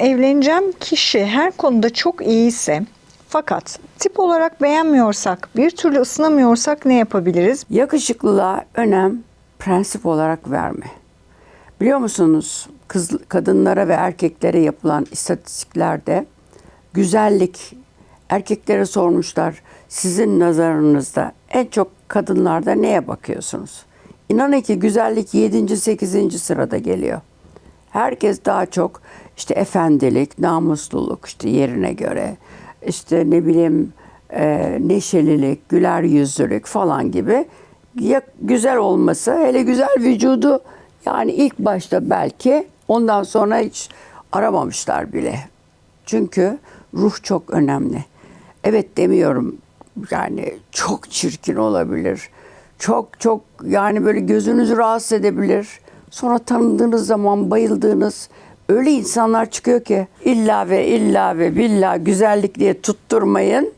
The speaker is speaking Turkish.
Evleneceğim kişi her konuda çok iyiyse fakat tip olarak beğenmiyorsak, bir türlü ısınamıyorsak ne yapabiliriz? Yakışıklılığa önem prensip olarak verme. Biliyor musunuz kız, kadınlara ve erkeklere yapılan istatistiklerde güzellik erkeklere sormuşlar sizin nazarınızda en çok kadınlarda neye bakıyorsunuz? İnanın ki güzellik 7. 8. sırada geliyor. Herkes daha çok işte efendilik, namusluluk işte yerine göre işte ne bileyim e, neşelilik, güler yüzlülük falan gibi ya güzel olması hele güzel vücudu yani ilk başta belki ondan sonra hiç aramamışlar bile. Çünkü ruh çok önemli. Evet demiyorum yani çok çirkin olabilir. Çok çok yani böyle gözünüzü rahatsız edebilir. Sonra tanıdığınız zaman bayıldığınız öyle insanlar çıkıyor ki illa ve illa ve billa güzellik diye tutturmayın.